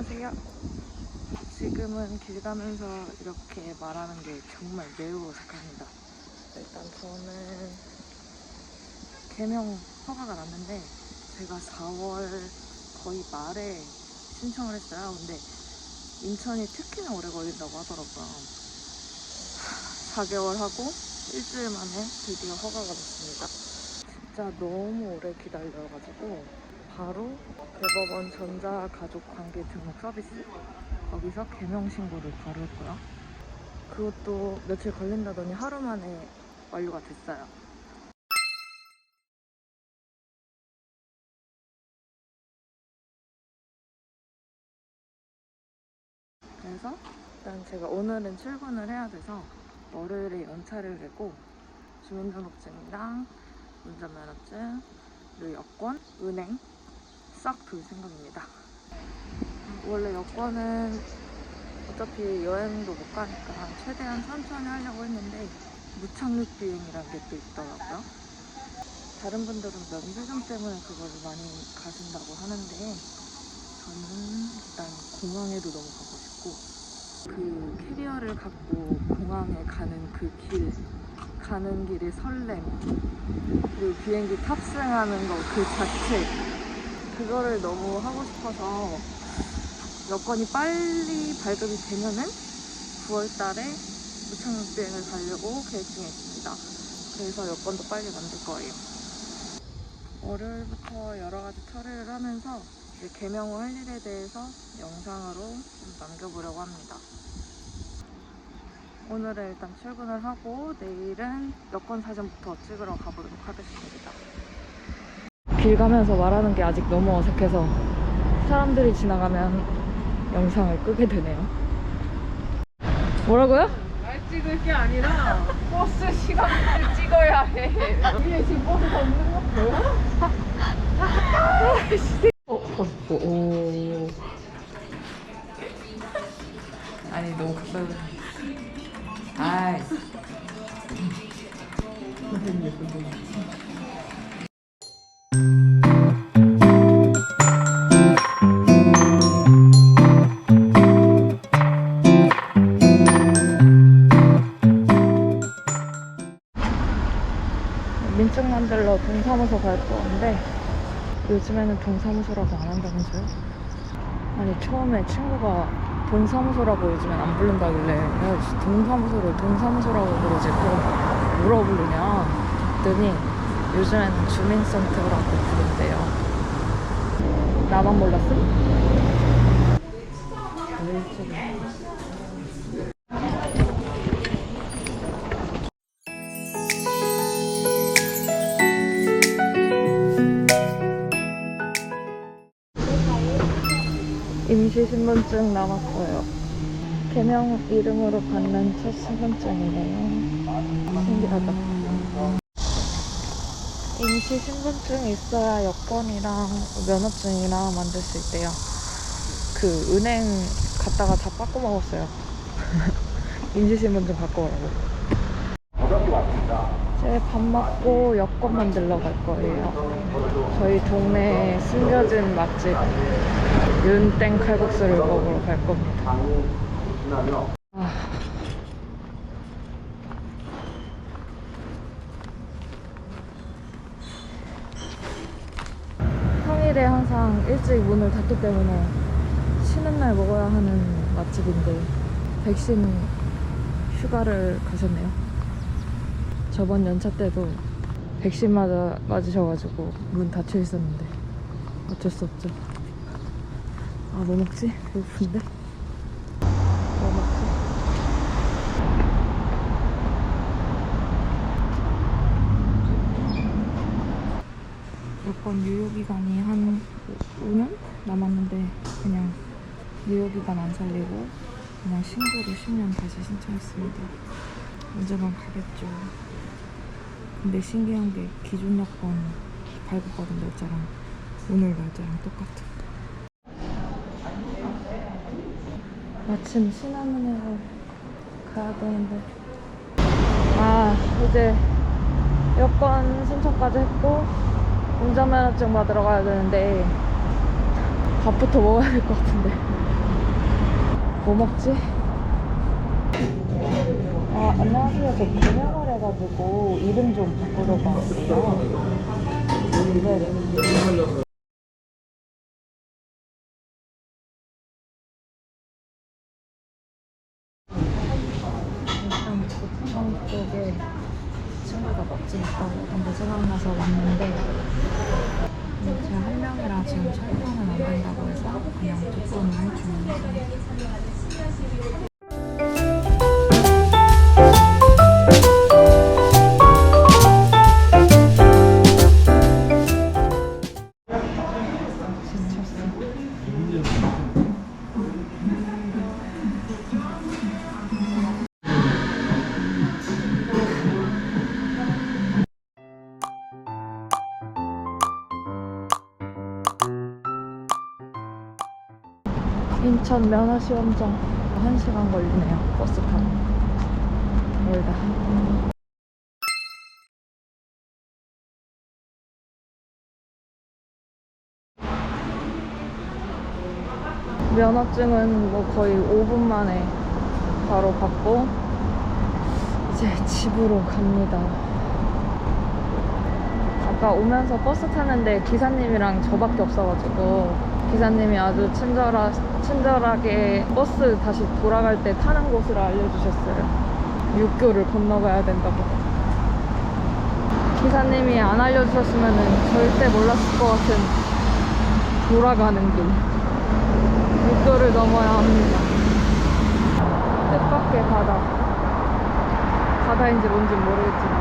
안녕하세요. 지금은 길 가면서 이렇게 말하는 게 정말 매우 어색합니다. 일단 저는 개명 허가가 났는데 제가 4월 거의 말에 신청을 했어요. 근데 인천이 특히나 오래 걸린다고 하더라고요. 4개월 하고 일주일 만에 드디어 허가가 났습니다. 진짜 너무 오래 기다려가지고 바로 대법원 전자가족관계 등록 서비스 거기서 개명 신고를 바로 했고요. 그것도 며칠 걸린다더니 하루 만에 완료가 됐어요. 그래서 일단 제가 오늘은 출근을 해야 돼서 월요일에 연차를 내고 주민등록증이랑 운전면허증, 그리고 여권, 은행 싹 돌 생각입니다. 원래 여권은 어차피 여행도 못 가니까 최대한 천천히 하려고 했는데 무착륙 비행이라는 게 또 있더라고요. 다른 분들은 면세점 때문에 그거를 많이 가신다고 하는데 저는 일단 공항에도 너무 가고 싶고 그 캐리어를 갖고 공항에 가는 그 길, 가는 길의 설렘, 그리고 비행기 탑승하는 거 그 자체, 그거를 너무 하고 싶어서 여건이 빨리 발급이 되면은 9월 달에 무착륙 비행을 가려고 계획 중에 있습니다. 그래서 여건도 빨리 만들 거예요. 월요일부터 여러 가지 처리를 하면서 개명 후 할 일에 대해서 영상으로 좀 남겨보려고 합니다. 오늘은 일단 출근을 하고 내일은 여권 사진부터 찍으러 가보도록 하겠습니다. 길 가면서 말하는 게 아직 너무 어색해서 사람들이 지나가면 영상을 끄게 되네요. 뭐라고요? 날 찍을 게 아니라 버스 시간을 찍어야 해. 위에 지금 버스가 없는 거 보여? 어, 어, 어, 오. 아니 너무 가까이. 아이. 선생님 선생님. 민증 만들러 동사무소 갈 거는데 요즘에는 동사무소라고 안 한다면서요? 아니 처음에 친구가 동사무소라고 요즘엔 안 부른다길래 야, 동사무소를 동사무소라고 부르지 그럼 뭐라고 부르냐 했더니 요즘에는 주민센터라고 부른대요 나만 몰랐음? 임시 신분증 남았어요. 개명 이름으로 받는 첫 신분증이네요. 신기하다. 임시 신분증 있어야 여권이랑 면허증이랑 만들 수 있대요. 그 은행 갔다가 다 빠꾸 먹었어요. 임시 신분증 갖고 오라고. 제 밥 먹고 여권 만들러 갈 거예요. 저희 동네에 숨겨진 맛집 윤땡 칼국수를 먹으러 갈 겁니다. 아. 평일에 항상 일찍 문을 닫기 때문에 쉬는 날 먹어야 하는 맛집인데 백신 휴가를 가셨네요. 저번 연차 때도 백신 맞아, 맞으셔가지고 문 닫혀 있었는데 어쩔 수 없죠. 아, 뭐 먹지? 배고픈데? 뭐 먹지? 여권 유효기간이 한 5년 남았는데 그냥 유효기간 안 살리고 그냥 신고를 10년 다시 신청했습니다. 언젠간 가겠죠. 근데 신기한 게 기존 여권 발급받은 날짜랑 오늘 날짜랑 똑같아. 마침 신한은행을 가야 되는데 아 이제 여권 신청까지 했고 운전면허증 받으러 가야 되는데 밥부터 먹어야 될 것 같은데. 뭐 먹지? 아, 안녕하세요. 저 번역을 해가지고 이름 좀 바꾸려고 하는데요. 네. 일단 고창 쪽에 친구가 먹지 있다고 근데 생각나서 왔는데 음, 제가 한 명이라 지금 설명은 안 된다고 해서 그냥 두 분을 주문했어요. 인천 면허 시험장 1시간 걸리네요. 버스 타고. 멀다. 면허증은 뭐 거의 5분 만에 바로 받고 이제 집으로 갑니다. 아까 오면서 버스 타는데 기사님이랑 저밖에 없어가지고 기사님이 아주 친절하, 친절하게 버스 다시 돌아갈 때 타는 곳을 알려주셨어요. 육교를 건너가야 된다고. 기사님이 안 알려주셨으면 절대 몰랐을 것 같은 돌아가는 길. 육교를 넘어야 합니다. 뜻밖의 바다. 바다인지 뭔지 모르겠지만.